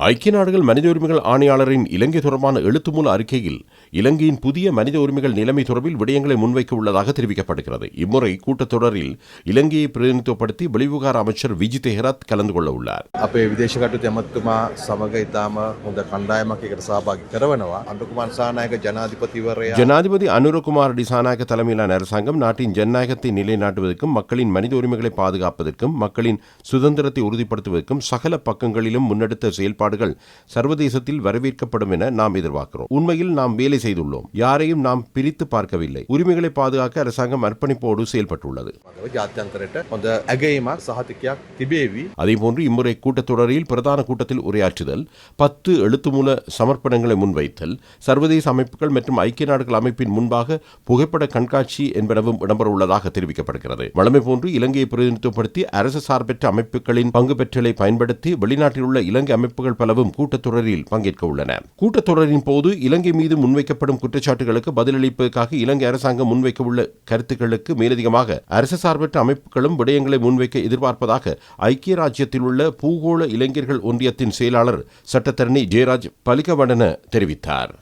ஐக்கிய நாடுகள் மனித உரிமைகள் ஆணையாளரின் இலங்கை தொடர்பான எழுத்துமூல அறிக்கையில் இலங்கையின் புதிய மனித உரிமைகள் நிலைமை தொடர்பில் விடயங்களை முன்வைக்க உள்ளதாக தெரிவிக்கப்படுகிறது. இம்முறை கூட்டத்தொடரில் இலங்கையை பிரதிநிதித்துவப்படுத்தி வெளிவிவகார அமைச்சர் விஜி தெஹராத் கலந்து கொள்ள உள்ளார். அப்பே விதேச கட்டு எமத்துமா சமக இத்தாம இந்த கண்டாயமாக இக்கட சாபாகி கரவனவா அனுகுமார் சாநாயக ஜனாதிபதி வரை ஜனாதிபதி அனுரகுமார் டிசாநாயக தலைமையிலான அரசாங்கம் நாட்டின் ஜனநாயகத்தை நிலைநாட்டுவதற்கும் மக்களின் மனித உரிமைகளை பாதுகாப்பதற்கும் மக்களின் சுதந்திரத்தை உறுதிப்படுத்துவதற்கும் சகல பக்கங்களிலும் முன்னெடுத்த செயல்பாடு செயற்பாடுகள் சர்வதேசத்தில் வரவேற்கப்படும் என நாம் எதிர்பார்க்கிறோம். உண்மையில் நாம் வேலை செய்துள்ளோம். யாரையும் நாம் பிரித்து பார்க்கவில்லை. உரிமைகளை பாதுகாக்க அரசாங்கம் அர்ப்பணிப்போடு செயல்பட்டுள்ளது. அதேபோன்று இம்முறை கூட்டத்தொடரில் பிரதான கூட்டத்தில் உரையாற்றுதல் பத்து எழுத்துமூல சமர்ப்பணங்களை முன்வைத்தல் சர்வதேச அமைப்புகள் மற்றும் ஐக்கிய நாடுகள் அமைப்பின் முன்பாக புகைப்பட கண்காட்சி என்பனவும் இடம்பெற உள்ளதாக தெரிவிக்கப்படுகிறது. வளமை போன்று இலங்கையை பிரதிநிதித்துவப்படுத்தி அரசு சார்பற்ற அமைப்புகளின் பங்கு பெற்றலை பயன்படுத்தி வெளிநாட்டில் உள்ள இலங்கை அமைப்புகள் பலவும் கூட்டத்தொடரில் பங்கேற்க உள்ளன. கூட்டத்தொடரின் போது இலங்கை மீது முன்வைக்கப்படும் குற்றச்சாட்டுகளுக்கு பதிலளிப்பதற்காக இலங்கை அரசாங்கம் முன்வைக்க உள்ள கருத்துக்களுக்கு மேலதிகமாக அரசு சார்பற்ற அமைப்புகளும் விடயங்களை முன்வைக்க எதிர்பார்ப்பதாக ஐக்கிய ராஜ்யத்தில் உள்ள பூகோள இளைஞர்கள் ஒன்றியத்தின் செயலாளர் சட்டத்தரணி ஜெயராஜ் பலிகவடன தெரிவித்தார்.